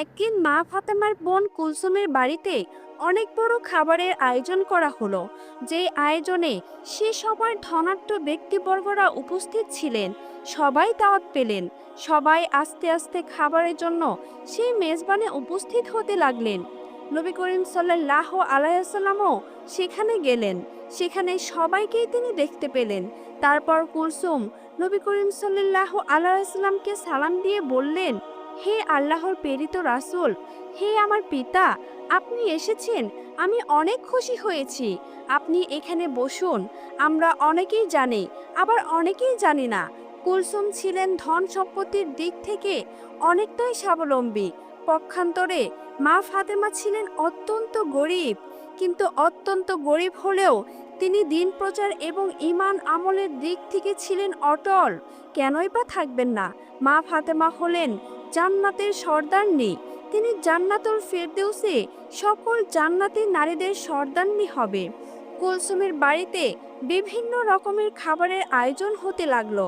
একদিন মা ফাতেমার বোন কুলসুমের বাড়িতে অনেক বড় খাবারের আয়োজন করা হলো যে আয়োজনে সে সবার ধনাঢ্য ব্যক্তিবর্গরা উপস্থিত ছিলেন, সবাই দাওয়াত পেলেন, সবাই আস্তে আস্তে খাবারের জন্য সেই মেজবানে উপস্থিত হতে লাগলেন। নবী করিম সাল্লাহ আলাইসাল্লামও সেখানে গেলেন, সেখানে সবাইকেই তিনি দেখতে পেলেন। তারপর কুলসুম নবী করিম সাল্লাহ আলাইসাল্লামকে সালাম দিয়ে বললেন হে আল্লাহর প্রেরিত রাসূল, হে আমার পিতা, আপনি এসেছেন, আমি অনেক খুশি হয়েছি। আপনি এখানে বসুন, আমরা অনেকেই জানি, আবার অনেকেই জানি না। কুলসুম ছিলেন ধন সম্পত্তির দিক থেকে অনেকটাই স্বাবলম্বী। পক্ষান্তরে মা ফাতেমা ছিলেন অত্যন্ত গরিব, কিন্তু অত্যন্ত গরিব হলেও তিনি দিন প্রচার এবং ইমান আমলের দিক থেকে ছিলেন অটল। কেনই বা থাকবেন না? মা ফাতেমা হলেন জান্নাতের সর্দারনি তিনি জান্নাতুল ফেরদেউসে সকল জান্নাতের নারীদের সর্দারনি হবে। কুলসুমের বাড়িতে বিভিন্ন রকমের খাবারের আয়োজন হতে লাগল।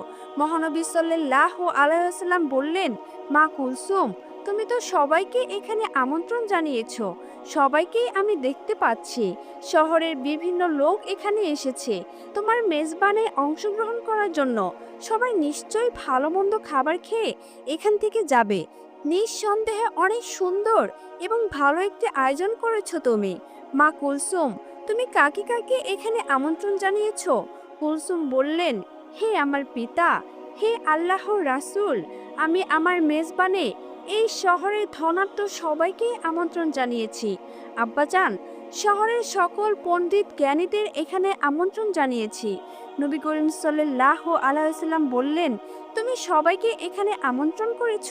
মহানবী সাল্লাহ আলাইসাল্লাম বললেন, মা কুলসুম, তুমি তো সবাইকে এখানে আমন্ত্রণ জানিয়েছো। সবাইকেই আমি দেখতে পাচ্ছি। শহরের বিভিন্ন লোক এখানে এসেছে। তোমার মেজবানে অংশগ্রহণ করার জন্য সবাই নিশ্চয়ই ভালো মন্দ খাবার খেয়ে এখান থেকে যাবে। নিঃসন্দেহে অনেক সুন্দর এবং ভালো একটি আয়োজন করেছ তুমি। মা কুলসুম, তুমি কাকে কাকে এখানে আমন্ত্রণ জানিয়েছো? কুলসুম বললেন, হে আমার পিতা, হে আল্লাহর রাসূল, আমি আমার মেজবানে এই শহরের ধনাঢ্য সবাইকে আমন্ত্রণ জানিয়েছি। আব্বাজান, শহরের সকল পণ্ডিত জ্ঞানীদের এখানে আমন্ত্রণ জানিয়েছি। নবী করিম সাল্লাহ আলাইসাল্লাম বললেন, তুমি সবাইকে এখানে আমন্ত্রণ করেছ,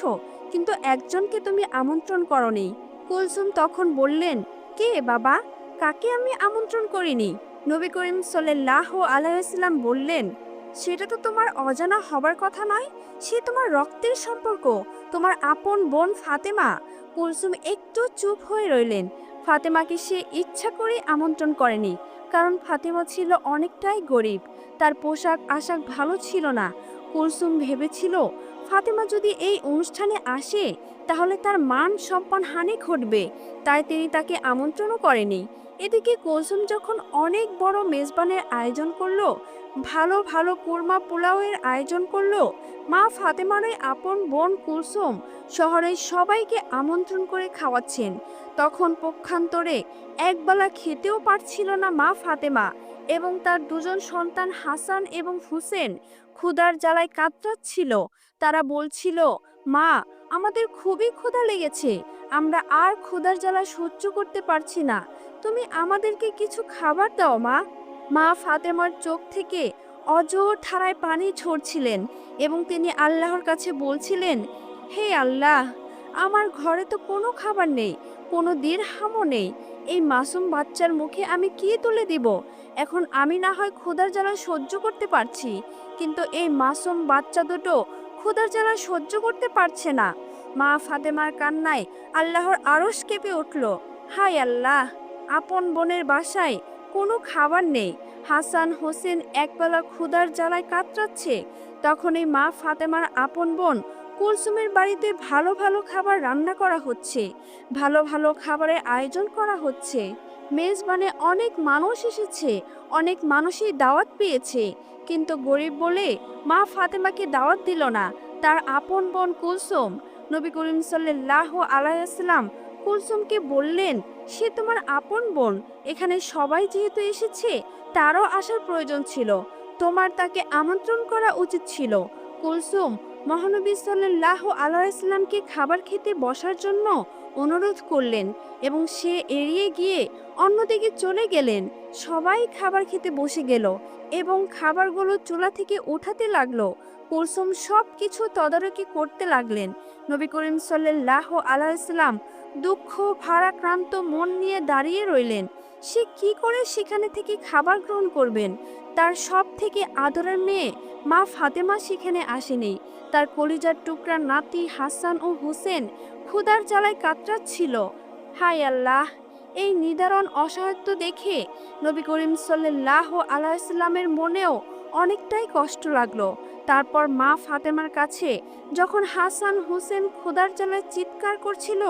কিন্তু একজনকে তুমি আমন্ত্রণ করনি। কুলসুম তখন বললেন, কে বাবা? কাকে আমি আমন্ত্রণ করিনি? নবী করিম সাল্লাহ আলাইসাল্লাম বললেন সেটা তো তোমার অজানা হবার কথা নয়। সে তোমার রক্তের সম্পর্ক। তোমার আপন বোন ফাতেমা। কুলসুম একটু চুপ হয়ে রইলেন। ফাতেমাকে সে ইচ্ছা করে আমন্ত্রণ করেনি, কারণ ফাতেমা ছিল অনেকটাই গরিব। তার পোশাক আশাক ভালো ছিল না। কুলসুম ভেবেছিল, ফাতেমা যদি এই অনুষ্ঠানে আসে, তাহলে তার মান সম্মান হানি ঘটবে। তাই তিনি তাকে আমন্ত্রণও করেনি। এদিকে কুলসুম যখন অনেক বড় মেজবানের আয়োজন করল, ভালো ভালো কুরমা পোলাওয়ের আয়োজন করল, মা ফাতেমার আপন বোন কুলসুম শহরের সবাইকে আমন্ত্রণ করে খাওয়াচ্ছেন। তখন পক্ষান্তরে একবেলা খেতেও পারছিল না মা ফাতেমা এবং তার দুজন সন্তান হাসান এবং হুসেন ক্ষুধার জ্বালায় কাতরাচ্ছিল। তারা বলছিল, মা, আমাদের খুবই ক্ষুধা লেগেছে। আমরা আর ক্ষুধার জ্বালা সহ্য করতে পারছি না। তুমি আমাদেরকে কিছু খাবার দাও, মা। মা ফাতেমার চোখ থেকে অজোর ধারায় পানি ছড়ছিলেন এবং তিনি আল্লাহর কাছে বলছিলেন, হে আল্লাহ, আমার ঘরে তো কোনো খাবার নেই, কোনো দিরহামও নেই। এই মাসুম বাচ্চার মুখে আমি কি তুলে দিব? এখন আমি না হয় ক্ষুধার জ্বালা সহ্য করতে পারছি, কিন্তু এই মাসুম বাচ্চা দুটো ক্ষুধার জ্বালা সহ্য করতে পারছে না। মা ফাতেমার কান্নায় আল্লাহর আরস কেঁপে উঠল। হাই আল্লাহ, আপন বোনের বাসায় কোনো খাবার নেই। হাসান হোসেন একবেলা ক্ষুধার জ্বালায় কাতরাচ্ছে। তখনই মা ফাতেমার আপন বোন কুলসুমের বাড়িতে ভালো ভালো খাবার রান্না করা হচ্ছে। ভালো ভালো খাবারের আয়োজন করা হচ্ছে। মেজবানে অনেক মানুষ এসেছে, অনেক মানুষই দাওয়াত পেয়েছে। কিন্তু গরিব বলে মা ফাতেমাকে দাওয়াত দিল না। তার আপন বোন কুলসুম নবী করিম সাল্লাহ আলাইসাল্লাম কুলসুমকে বললেন, সে তোমার আপন বোন। এখানে সবাই যেহেতু এসেছে, তারও আসার প্রয়োজন ছিল। তোমার তাকে আমন্ত্রণ করা উচিত ছিল। কুলসুম, মহানবী সাল্লাহ আলাইসাল্লামকে খাবার খেতে বসার জন্য অনুরোধ করলেন এবং সে এড়িয়ে গিয়ে অন্যদিকে চলে গেলেন। সবাই খাবার খেতে বসে গেল এবং খাবারগুলো চুলা থেকে উঠাতে লাগল। কুলসুম সব কিছু তদারকি করতে লাগলেন। নবী করিম সাল্লাহ আলাইসাল্লাম দুঃখ, ভারাক্রান্ত মন নিয়ে দাঁড়িয়ে রইলেন। সে কি করে সেখানে থেকে খাবার গ্রহণ করবেন? তার সব থেকে আদরের মেয়ে, মা ফাতেমা সেখানে আসেনি। তার কলিজার টুকরা নাতি হাসান ও হোসেন ক্ষুদার জ্বালায় কাতরাচ্ছিল। হায় আল্লাহ, এই নিদারণ অসহায়ত্ব দেখে নবী করিম সাল্লাহ আলাইসাল্লামের মনেও অনেকটাই কষ্ট লাগল। তারপর মা ফাতেমার কাছে যখন হাসান হোসেন খোদার জ্বালায় চিৎকার করছিল,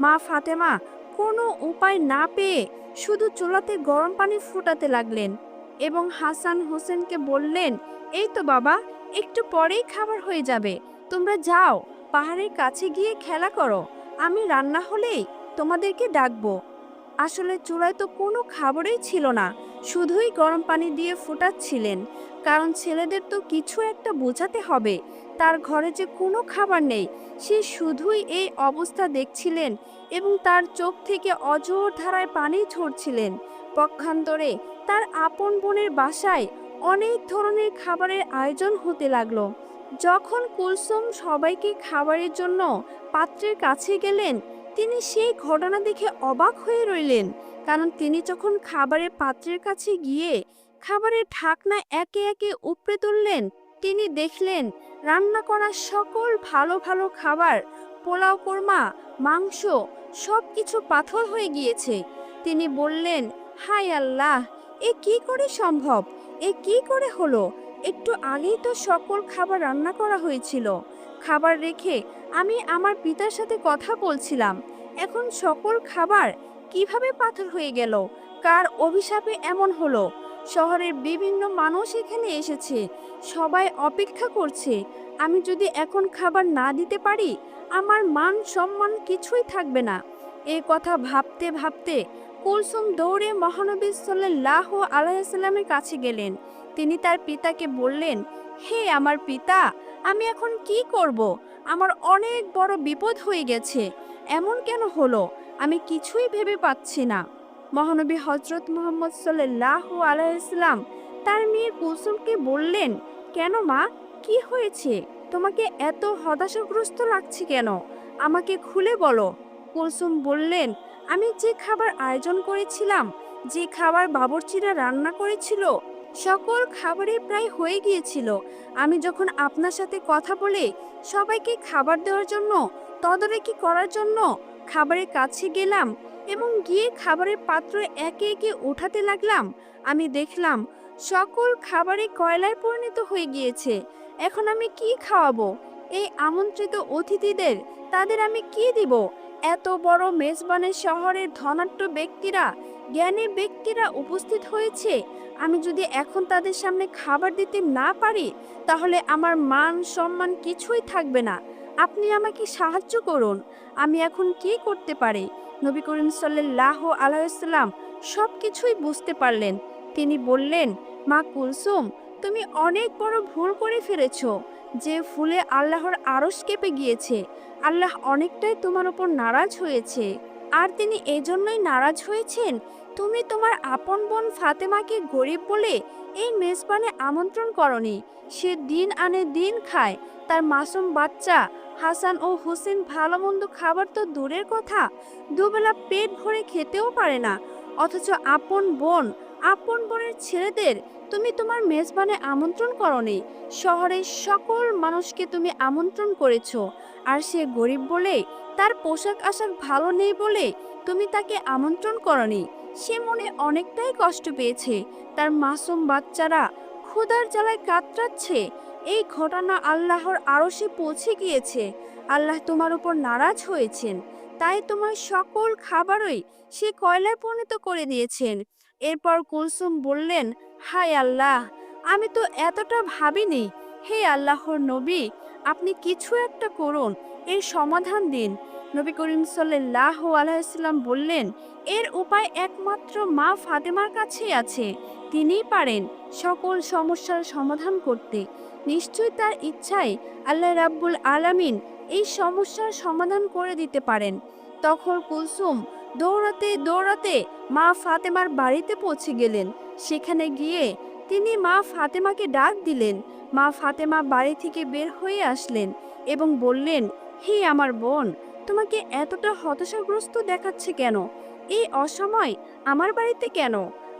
মা ফাতেমা, কোনো উপায় না পেয়ে শুধু চুলাতে গরম পানি ফুটাতে লাগলেন এবং হাসান হোসেনকে বললেন, এই তো বাবা, একটু পরেই খাবার হয়ে যাবে। তোমরা যাও, পাহাড়ের কাছে গিয়ে খেলা করো। আমি রান্না হলেই তোমাদেরকে ডাকবো। আসলে চুলায় তো কোনো খাবারই ছিল না। শুধুই গরম পানি দিয়ে ফোটাচ্ছিলেন, কারণ ছেলেদের তো কিছু একটা বোঝাতে হবে। তার ঘরে যে কোনো খাবার নেই, সে শুধুই এই অবস্থা দেখছিলেন এবং তার চোখ থেকে অজোর ধারায় পানি ঝরছিলেন। পক্ষান্তরে তার আপন বোনের বাসায় অনেক ধরনের খাবারের আয়োজন হতে লাগল। যখন কুলসুম সবাইকে খাবারের জন্য পাত্রের কাছে গেলেন তিনি সেই ঘটনা দেখে অবাক হয়ে রইলেন, কারণ তিনি যখন খাবারের পাত্রের কাছে গিয়ে খাবারের ঢাকনা একে একে উপড়ে তুললেন, তিনি দেখলেন রান্না করা সকল ভালো ভালো খাবার, পোলাও কোরমা, মাংস সব কিছু পাথর হয়ে গিয়েছে। তিনি বললেন হাই আল্লাহ, এ কি করে সম্ভব? এ কি করে হলো? একটু আগেই তো সকল খাবার রান্না করা হয়েছিল। খাবার রেখে আমি আমার পিতার সাথে কথা বলছিলাম। এখন সকল খাবার কীভাবে পাথর হয়ে গেল? কার অভিশাপে এমন হলো? শহরের বিভিন্ন মানুষ এখানে এসেছে। সবাই অপেক্ষা করছে, আমি যদি এখন খাবার না দিতে পারি, আমার মান সম্মান কিছুই থাকবে না। এ কথা ভাবতে ভাবতে কুলসুম দৌড়ে মহানবী সাল্লাহ আলাইসাল্লামের কাছে গেলেন। তিনি তার পিতাকে বললেন, হে আমার পিতা আমি এখন কি করব? আমার অনেক বড় বিপদ হয়ে গেছে। এমন কেন হলো? আমি কিছুই ভেবে পাচ্ছি না। মহানবী হজরত মোহাম্মদ সাল্লাহ আলাইসাল্লাম তার মেয়ে কুলসুমকে বললেন, কেন মা? কি হয়েছে? তোমাকে এত হতাশাগ্রস্ত লাগছে কেন? আমাকে খুলে বলো। কুলসুম বললেন, আমি যে খাবার আয়োজন করেছিলাম, যে খাবার বাবরচিরা রান্না করেছিল সকল খাবারই প্রায় হয়ে গিয়েছিল। আমি যখন আপনার সাথে কথা বলে সবাইকে খাবার দেওয়ার জন্য, তদারকি করার জন্য খাবারের কাছে গেলাম এবং গিয়ে খাবারের পাত্র একে একে উঠাতে লাগলাম, আমি দেখলাম সকল খাবারই কয়লায় পরিণত হয়ে গিয়েছে। এখন আমি কি খাওয়াবো? এই আমন্ত্রিত অতিথিদের, তাদের আমি কি দিব? এত বড় মেজবানের শহরের ধনাঢ্য ব্যক্তিরা, জ্ঞানী ব্যক্তিরা উপস্থিত হয়েছে। আমি যদি এখন তাদের সামনে খাবার দিতে না পারি, তাহলে আমার মান সম্মান কিছুই থাকবে না। আপনি আমাকে সাহায্য করুন। আমি এখন কি করতে পারি? নবী করিম সাল্লাহ আলাইসাল্লাম সব কিছুই বুঝতে পারলেন। তিনি বললেন, মা কুলসুম, তুমি অনেক বড় ভুল করে ফেলেছ। যে ফুলে আল্লাহর আরস কেঁপে গিয়েছে, আল্লাহ অনেকটাই তোমার উপর নারাজ হয়েছে। আর তিনি এজন্যই নারাজ হয়েছেন তুমি তোমার আপন বোন ফাতেমাকে গরিব বলে এই মেজবানে আমন্ত্রণ করনি। সে দিন আনে দিন খায়। তার মাসুম বাচ্চা, হাসান ও হোসেন ভালো মন্দ খাবার তো দূরের কথা। দুবেলা পেট ভরে খেতেও পারে না। অথচ আপন বোন, আপন বোনের ছেলেদের তুমি তোমার মেজবানে আমন্ত্রণ করনি। শহরের সকল মানুষকে তুমি আমন্ত্রণ করেছ। আর সে গরিব বলে, তার পোশাক আশাক ভালো নেই বলে তুমি তাকে আমন্ত্রণ করনি। সে মনে অনেকটাই কষ্ট পেয়েছে। তার মাসুম বাচ্চারা ক্ষুধার জ্বালায় কাতরাচ্ছে। এই ঘটনা আল্লাহর আরশে পৌঁছে গিয়েছে। আল্লাহ তোমার উপর নারাজ হয়েছেন। তাই তোমার সকল খাবারই সে কয়লায় পরিণত করে দিয়েছেন। এরপর কুলসুম বললেন, হায় আল্লাহ, আমি তো এতটা ভাবিনি। হে আল্লাহর নবী, আপনি কিছু একটা করুন, এর সমাধান দিন। নবী করিম সাল্লাহ আলাইসাল্লাম বললেন, এর উপায় একমাত্র মা ফাতেমার কাছেই আছে। তিনিই পারেন সকল সমস্যার সমাধান করতে। নিশ্চয়ই তার ইচ্ছায় আল্লাহ রাব্বুল আলামিন এই সমস্যার সমাধান করে দিতে পারেন। তখন কুলসুম দৌড়াতে দৌড়াতে মা ফাতেমার বাড়িতে পৌঁছে গেলেন। সেখানে গিয়ে তিনি মা ফাতেমাকে ডাক দিলেন। মা ফাতেমা বাড়ি থেকে বের হয়ে আসলেন এবং বললেন, হে আমার বোন তোমাকে এতটা হতাশাগ্রস্ত দেখাচ্ছে কেন? এই অসময় আমার বাড়িতে কেন?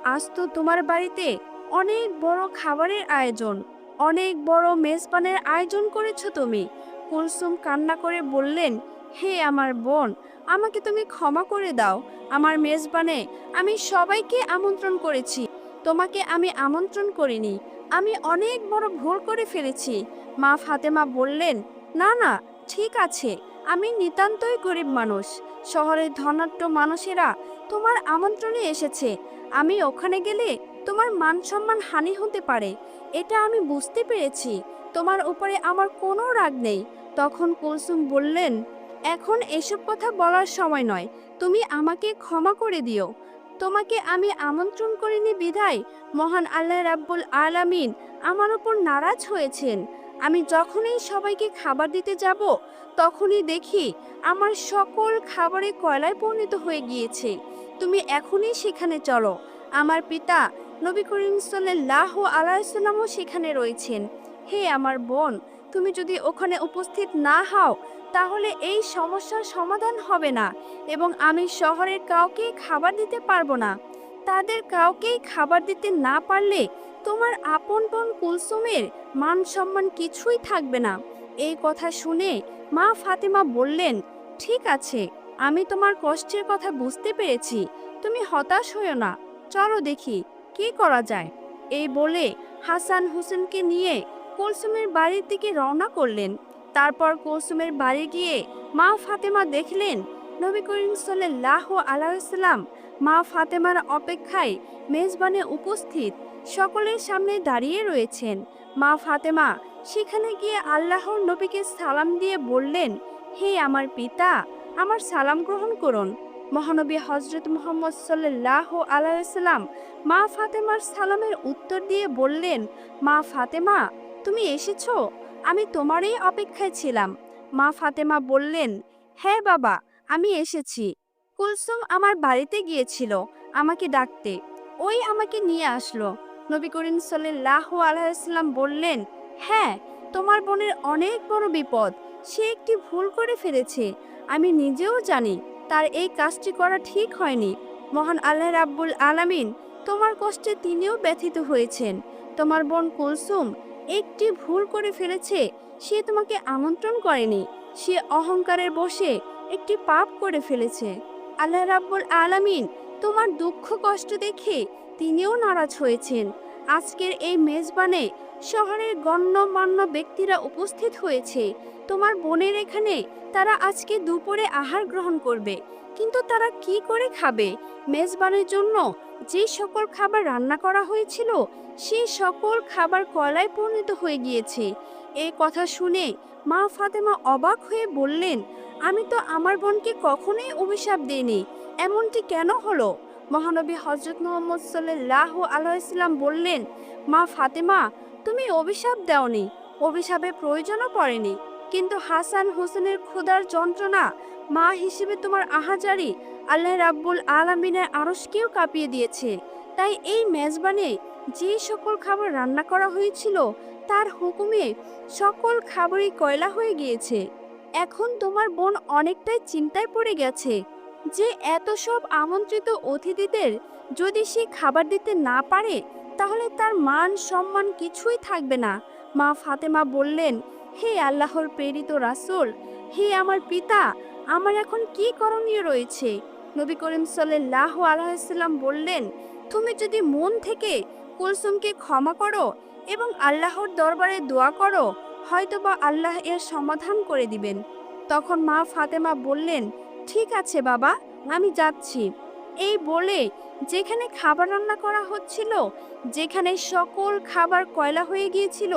আজ তো তোমার বাড়িতে অনেক বড় খাবারের আয়োজন, অনেক বড় মেজবানের আয়োজন করেছ তুমি। কুলসুম কান্না করে বললেন, হে আমার বোন, আমাকে তুমি ক্ষমা করে দাও। আমার মেজবানে আমি সবাইকে আমন্ত্রণ করেছি। তোমাকে আমি আমন্ত্রণ করিনি। আমি অনেক বড় ভুল করে ফেলেছি। মা ফাতেমা বললেন, না না, ঠিক আছে। আমি নিতান্তই গরিব মানুষ। শহরের ধনাঢ্য মানুষেরা তোমার আমন্ত্রণে এসেছে। আমি ওখানে গেলে তোমার মান সম্মান হানি হতে পারে। এটা আমি বুঝতে পেরেছি। তোমার উপরে আমার কোনো রাগ নেই। তখন কুলসুম বললেন, এখন এসব কথা বলার সময় নয়। তুমি আমাকে ক্ষমা করে দিও। তোমাকে আমি আমন্ত্রণ করিনি বিধায় মহান আল্লাহ রাব্বুল আলামিন আমার উপর নারাজ হয়েছেন। আমি যখনই সবাইকে খাবার দিতে যাব, তখনই দেখি আমার সকল খাবারে কয়লায় পরিণত হয়ে গিয়েছে। তুমি এখনই সেখানে চলো। আমার পিতা নবী করিম সাল্লাহ আলাইসাল্লামও সেখানে রয়েছেন। হে আমার বোন, তুমি যদি ওখানে উপস্থিত না হও, তাহলে এই সমস্যার সমাধান হবে না এবং আমি শহরের কাউকে খাবার দিতে পারব না। তাদের কাউকেই খাবার দিতে না পারলে তোমার আপন বোন কুলসুমের মান সম্মান কিছুই থাকবে না। এই কথা শুনে মা ফাতেমা বললেন, ঠিক আছে, আমি তোমার কষ্টের কথা বুঝতে পেরেছি, তুমি হতাশ হইও না, চলো দেখি, কি করা যায়? এই বলে হাসান হোসেনকে নিয়ে কুলসুমের বাড়ির দিকে রওনা করলেন। তারপর কুলসুমের বাড়ি গিয়ে মা ফাতেমা দেখলেন, নবী করিম সাল্লাহ আলাইসাল্লাম মা ফাতেমার অপেক্ষায় মেজবানে উপস্থিত সকলের সামনে দাঁড়িয়ে রয়েছেন। মা ফাতেমা, সেখানে গিয়ে আল্লাহর নবীকে সালাম দিয়ে বললেন, হে আমার পিতা, আমার সালাম গ্রহণ করুন। মহানবী হজরত মোহাম্মদ সাল্লাহ আলাইসাল্লাম মা ফাতেমার সালামের উত্তর দিয়ে বললেন, মা ফাতেমা, তুমি এসেছ? আমি তোমারই অপেক্ষায় ছিলাম। মা ফাতেমা বললেন হ্যাঁ বাবা, আমি এসেছি। কুলসুম আমার বাড়িতে গিয়েছিল, আমাকে ডাকতে। ওই আমাকে নিয়ে আসলো। নবী করিম সাল্লাহ আলাইসাল্লাম বললেন হ্যাঁ তোমার বোনের অনেক বড় বিপদ, সে একটি ভুল করে ফেলেছে। আমি নিজেও জানি তার এই কাজটি করা ঠিক হয়নি। মহান আল্লাহ রাব্বুল আলামিন তোমার কষ্টে তিনিও ব্যথিত হয়েছেন। তোমার বোন কুলসুম একটি ভুল করে ফেলেছে, সে তোমাকে আমন্ত্রণ করেনি। সে অহংকারের বসে একটি পাপ করে ফেলেছে। আল্লাহ রাব্বুল আলামিন তোমার দুঃখ কষ্ট দেখে তিনিও নারাজ হয়েছেন। আজকের এই মেজবানে শহরের গণ্যমান্য ব্যক্তিরা উপস্থিত হয়েছে। তোমার বোনের এখানে তারা আজকে দুপুরে আহার গ্রহণ করবে, কিন্তু তারা কি করে খাবে? মেজবানের জন্য যে সকল খাবার রান্না করা হয়েছিল সেই সকল খাবার কলায় পরিণত হয়ে গিয়েছে। এই কথা শুনে মা ফাতেমা অবাক হয়ে বললেন আমি তো আমার বোনকে কখনোই অভিশাপ দিইনি। এমনটি কেন হলো? মহানবী হজরত মোহাম্মদ সাল্লাহ আলাইসাল্লাম বললেন, মা ফাতেমা, তুমি অভিশাপ দাওনি। অভিশাপের প্রয়োজনও পড়েনি। কিন্তু হাসান হোসেনের ক্ষুধার যন্ত্রণা, মা হিসেবে তোমার আহাজারি আল্লাহ রাব্বুল আলমিনের আরসকেও কাঁপিয়ে দিয়েছে। তাই এই মেজবানে যে সকল খাবার রান্না করা হয়েছিল, তার হুকুমে সকল খাবারই কয়লা হয়ে গিয়েছে। এখন তোমার বোন অনেকটাই চিন্তায় পড়ে গেছে যে এত সব আমন্ত্রিত অতিথিদের যদি সে খাবার দিতে না পারে, তাহলে তার মান সম্মান কিছুই থাকবে না। মা ফাতেমা বললেন, হে আল্লাহর প্রেরিত রাসূল, হে আমার পিতা, আমার এখন কি করণীয় রয়েছে? নবী করিম সাল্লাহ আলাইসাল্লাম বললেন, তুমি যদি মন থেকে কুলসুমকে ক্ষমা করো এবং আল্লাহর দরবারে দোয়া করো হয়তোবা আল্লাহ এর সমাধান করে দিবেন। তখন মা ফাতেমা বললেন, ঠিক আছে বাবা, আমি যাচ্ছি। এই বলে যেখানে খাবার রান্না করা হচ্ছিল, যেখানে সকল খাবার কয়লা হয়ে গিয়েছিল,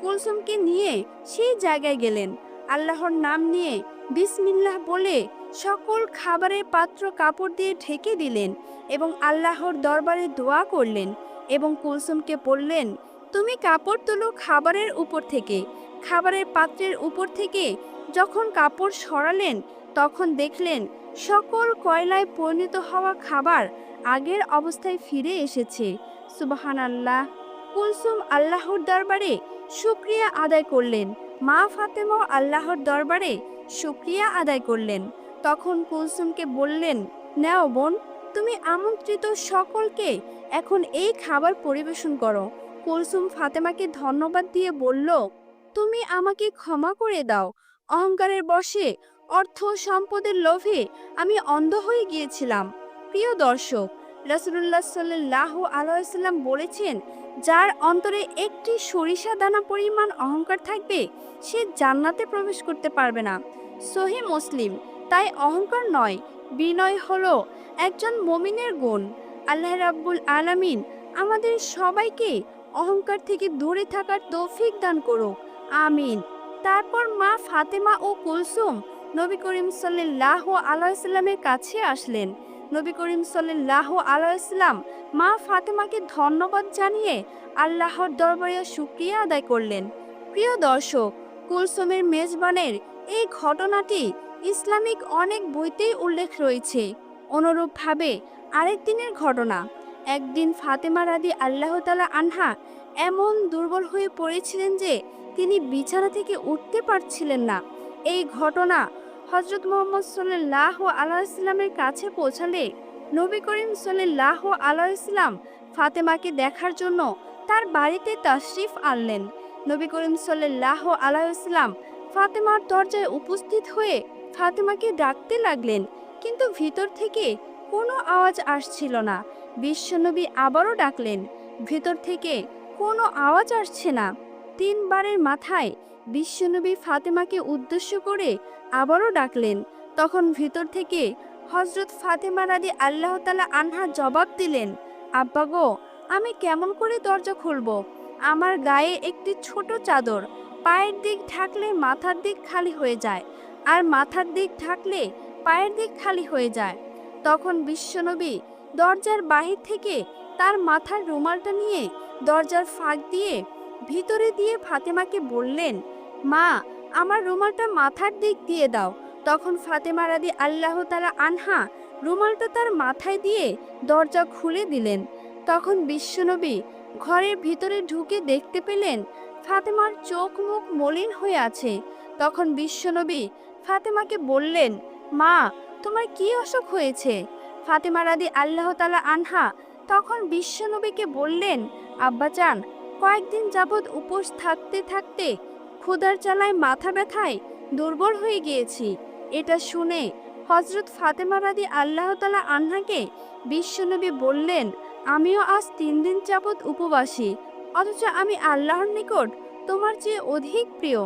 কুলসুমকে নিয়ে সেই জায়গায় গেলেন। আল্লাহর নাম নিয়ে বিসমিল্লাহ বলে সকল খাবারের পাত্র কাপড় দিয়ে ঢেকে দিলেন এবং আল্লাহর দরবারে দোয়া করলেন এবং কুলসুমকে বললেন তুমি কাপড় তোলো খাবারের উপর থেকে, খাবারের পাত্রের উপর থেকে। যখন কাপড় সরালেন, তখন দেখলেন সকল কয়লায় পরিণত হওয়া খাবার আগের অবস্থায় ফিরে এসেছে। সুবাহান আল্লাহ কুলসুম আল্লাহর দরবারে শুক্রিয়া আদায় করলেন। মা ফাতেমাও আল্লাহর দরবারে শুক্রিয়া আদায় করলেন। তখন কুলসুমকে বললেন, নাও বোন, তুমি আমন্ত্রিত সকলকে এখন এই খাবার পরিবেশন করো। কুলসুম ফাতেমাকে ধন্যবাদ দিয়ে বলল, তুমি আমাকে ক্ষমা করে দাও। অহংকারের বশে, অর্থ সম্পদের লোভে আমি অন্ধ হয়ে গিয়েছিলাম। প্রিয় দর্শক, রাসুলুল্লাহ সাল্লাহ আলাইসাল্লাম বলেছেন, যার অন্তরে একটি সরিষা দানা পরিমাণ অহংকার থাকবে, সে জান্নাতে প্রবেশ করতে পারবে না। সহি মুসলিম, তাই অহংকার নয়, বিনয় হলো একজন মমিনের গুণ। আল্লাহ রাব্বুল আলামিন আমাদের সবাইকে অহংকার থেকে দূরে থাকার তৌফিক দান করুক। আমিন। তারপর মা ফাতেমা ও কুলসুম নবী করিম সাল্লাহ আলাইসাল্লামের কাছে আসলেন। নবী করিম সাল্লাহ আলাইসাল্লাম মা ফাতেমাকে ধন্যবাদ জানিয়ে আল্লাহর দরবারে শুক্রিয়া আদায় করলেন। প্রিয় দর্শক, কুলসুমের মেজবানের এই ঘটনাটি ইসলামিক অনেক বইতেই উল্লেখ রয়েছে। অনুরূপভাবে আরেক দিনের ঘটনা। একদিন ফাতেমা রাদি আল্লাহ তালা আনহা এমন দুর্বল হয়ে পড়েছিলেন যে তিনি বিছানা থেকে উঠতে পারছিলেন না। এই ঘটনা হজরত মোহাম্মদ সাল্লাহ আলাইসলামের কাছে পৌঁছালে নবী করিম সাল্লাহ আলাইসলাম ফাতেমাকে দেখার জন্য তার বাড়িতে তাশরিফ আনলেন। নবী করিম সাল্লাহ আলাইসলাম ফাতেমার দরজায় উপস্থিত হয়ে ফাতেমাকে ডাকতে লাগলেন, কিন্তু ভিতর থেকে কোনো আওয়াজ আসছিল না। বিশ্বনবী আবারও ডাকলেন, ভেতর থেকে কোনো আওয়াজ আসছে না। তিনবারের মাথায় বিশ্বনবী ফাতেমাকে উদ্দেশ্য করে আবারও ডাকলেন। তখন ভিতর থেকে হজরত ফাতেমা রাদি আল্লাহ তালা আনহা জবাব দিলেন, আব্বা গো, আমি কেমন করে দরজা খুলব? আমার গায়ে একটি ছোট চাদর, পায়ের দিক ঢাকলে মাথার দিক খালি হয়ে যায়, আর মাথার দিক ঢাকলে পায়ের দিক খালি হয়ে যায়। তখন বিশ্বনবী দরজার বাহির থেকে তার মাথার রুমালটা নিয়ে দরজার ফাঁক দিয়ে ভিতরে দিয়ে ফাতেমাকে বললেন, মা, আমার রুমালটা মাথার দিক দিয়ে দাও। তখন ফাতেমা রাদি আল্লাহ তালা আনহা রুমালটা তার মাথায় দিয়ে দরজা খুলে দিলেন। তখন বিশ্বনবী ঘরের ভিতরে ঢুকে দেখতে পেলেন ফাতেমার চোখ মুখ মলিন হয়ে আছে। তখন বিশ্বনবী ফাতেমাকে বললেন, মা তোমার কি অসুখ হয়েছে? ফাতেমা রাদি আল্লাহ তালা আনহা তখন বিশ্বনবীকে বললেন, আব্বাজান, কয়েকদিন যাবৎ উপোস থাকতে থাকতে ক্ষুধার চালায় মাথা ব্যথায় দুর্বল হয়ে গিয়েছি। এটা শুনে হজরত ফাতেমা রাদি আল্লাহ তালা আনহাকে বিশ্বনবী বললেন, আমিও আজ তিন দিন যাবৎ উপবাসী, অথচ আমি আল্লাহর নিকট তোমার চেয়ে অধিক প্রিয়।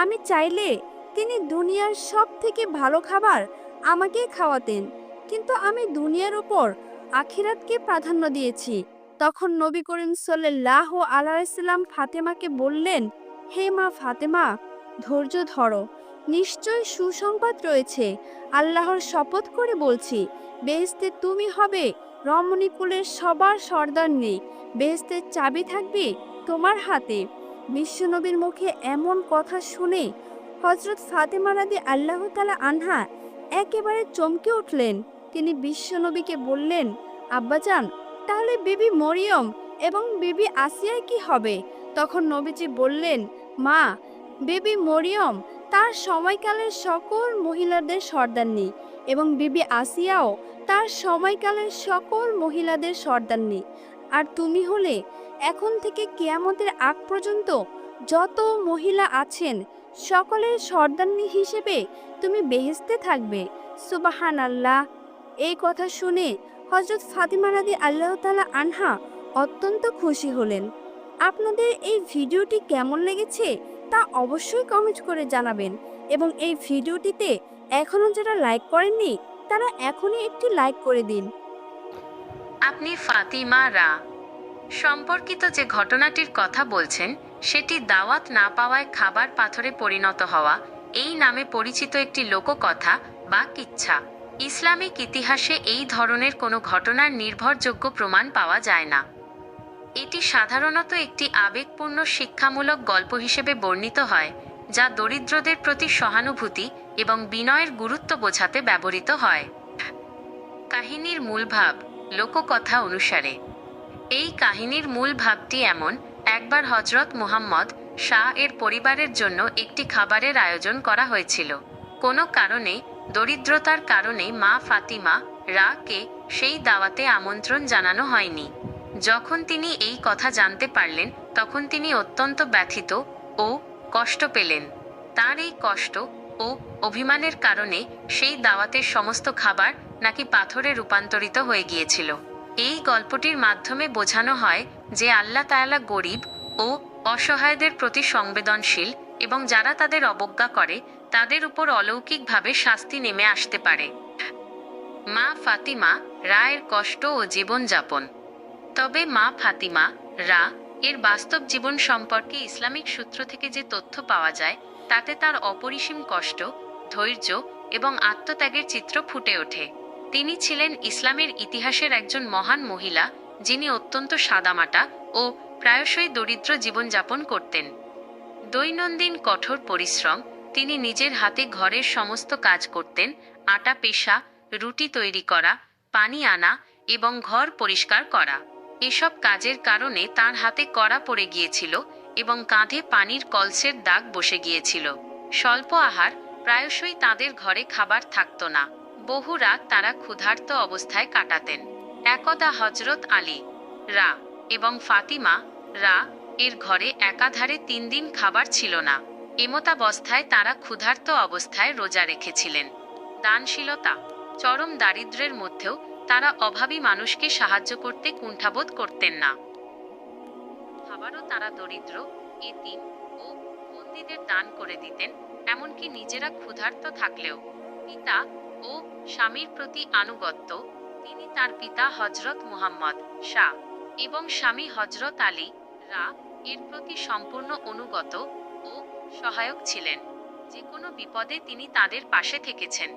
আমি চাইলে তিনি দুনিয়ার সব থেকে ভালো খাবার আমাকে খাওয়াতেন। কিন্তু আমি দুনিয়ার উপর আখিরাতকে প্রাধান্য দিয়েছি। তখন নবী করিম সাল্লাহ আলাইসাল্লাম ফাতেমাকে বললেন, হে মা ফাতেমা, ধৈর্য ধরো। নিশ্চয় সুসংবাদ রয়েছে। আল্লাহর শপথ করে বলছি বেহেস্তে তুমি হবে রমণীকুলের সবার সর্দার নেই। বেহেস্তের চাবি থাকবে তোমার হাতে। বিশ্বনবীর মুখে এমন কথা শুনে হজরত ফাতেমা রাদি আল্লাহ তালা আনহা একেবারে চমকে উঠলেন। তিনি বিশ্বনবীকে বললেন, আব্বাজান, তাহলে বিবি মরিয়ম এবং বিবি আসিয়ার কি হবে? তখন নবীজি বললেন, মা, বিবি মরিয়ম তার সময়কালের সকল মহিলাদের সর্দারনি এবং বিবি আসিয়াও তার সময়কালের সকল মহিলাদের সর্দারনি। আর তুমি হলে এখন থেকে কেয়ামতের আগ পর্যন্ত যত মহিলা আছেন সকলের সর্দারনি হিসেবে তুমি বেহেস্তে থাকবে। সুবাহান আল্লাহ এই কথা শুনে হজরত ফাতিমা রাদি আল্লাহ তালা আনহা অত্যন্ত খুশি হলেন। আপনাদের এই ভিডিওটি কেমন লেগেছে তা অবশ্যই কমেন্ট করে জানাবেন এবং এই ভিডিওটিতে এখনও যারা লাইক করেননি, তারা এখনই একটি লাইক করে দিন। আপনি ফাতিমা রা সম্পর্কিত যে ঘটনাটির কথা বলছেন সেটি দাওয়াত না পাওয়ায় খাবার পাথরে পরিণত হওয়া, এই নামে পরিচিত একটি লোককথা বা কিচ্ছা। ইসলামিক ইতিহাসে এই ধরনের কোনো ঘটনার নির্ভরযোগ্য প্রমাণ পাওয়া যায় না। এটি সাধারণত একটি আবেগপূর্ণ শিক্ষামূলক গল্প হিসেবে বর্ণিত হয়, যা দরিদ্রদের প্রতি সহানুভূতি এবং বিনয়ের গুরুত্ব বোঝাতে ব্যবহৃত হয়। কাহিনীর মূল ভাব লোককথা অনুসারে। এই কাহিনীর মূল ভাবটি এমন একবার হজরত মুহাম্মদ শাহ এর পরিবারের জন্য একটি খাবারের আয়োজন করা হয়েছিল। কোনো কারণে দরিদ্রতার কারণে মা ফাতিমা রা কে সেই দাওয়াতে আমন্ত্রণ জানানো হয়নি। যখন তিনি এই কথা জানতে পারলেন, তখন তিনি অত্যন্ত ব্যথিত ও কষ্ট পেলেন। তার এই কষ্ট ও অভিমানের কারণে সেই দাওয়াতের সমস্ত খাবার নাকি পাথরে রূপান্তরিত হয়ে গিয়েছিল। এই গল্পটির মাধ্যমে বোঝানো হয় যে আল্লাহ তাআলা গরিব ও অসহায়দের প্রতি সংবেদনশীল এবং যারা তাদের অবজ্ঞা করে, তাদের উপর অলৌকিকভাবে শাস্তি নেমে আসতে পারে। মা ফাতিমা রায়ের কষ্ট ও জীবনযাপন। তবে মা ফাতিমা, রা, এর বাস্তব জীবন সম্পর্কে ইসলামিক সূত্র থেকে যে তথ্য পাওয়া যায়, তাতে তার অপরিসীম কষ্ট, ধৈর্য এবং আত্মত্যাগের চিত্র ফুটে ওঠে। তিনি ছিলেন ইসলামের ইতিহাসের একজন মহান মহিলা, যিনি অত্যন্ত সাদামাটা ও প্রায়শই দরিদ্র জীবনযাপন করতেন। দৈনন্দিন কঠোর পরিশ্রম, তিনি নিজের হাতে ঘরের সমস্ত কাজ করতেন, আটা পেশা, রুটি তৈরি করা, পানি আনা এবং ঘর পরিষ্কার করা। এসব কাজের কারণে তার হাতে কড়া পড়ে গিয়েছিল এবং কাঁধে পানির কলসের দাগ বসে গিয়েছিল। স্বল্প আহার, প্রায়শই তাদের ঘরে খাবার থাকতো না। বহু রাত তারা ক্ষুধার্ত অবস্থায় কাটাতেন। একদা হজরত আলী, রা এবং ফাতিমা, রা এর ঘরে একাধারে তিন দিন খাবার ছিল না। এমতাবস্থায় তারা ক্ষুধার্ত অবস্থায় রোজা রেখেছিলেন। দানশীলতা, চরম দারিদ্র্যের মধ্যেও তারা অভাবী মানুষকে সাহায্য করতে কুণ্ঠাবোধ করতেন না। খাবারও তারা দরিদ্র, এতিম ও বন্দীদের দান করে দিতেন, এমনকি নিজেরা ক্ষুধার্ত থাকলেও। পিতা ও স্বামীর প্রতি আনুগত্য, তিনি তার পিতা হজরত মুহাম্মদ, শাহ, এবং স্বামী হজরত আলী, রা, এর প্রতি সম্পূর্ণ অনুগত ও সহায়ক ছিলেন। যে কোনো বিপদে তিনি তাদের পাশে থেকেছেন।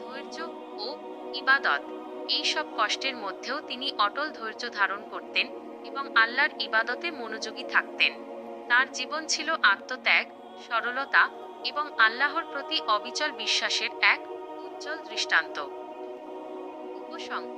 ধৈর্য ও ইবাদত, এই সব কষ্টের মধ্যেও তিনি অটল ধৈর্য ধারণ করতেন এবং আল্লাহর ইবাদতে মনোযোগী থাকতেন। তার জীবন ছিল আত্মত্যাগ, সরলতা এবং আল্লাহর প্রতি অবিচল বিশ্বাসের এক উজ্জ্বল দৃষ্টান্ত। উপসংহার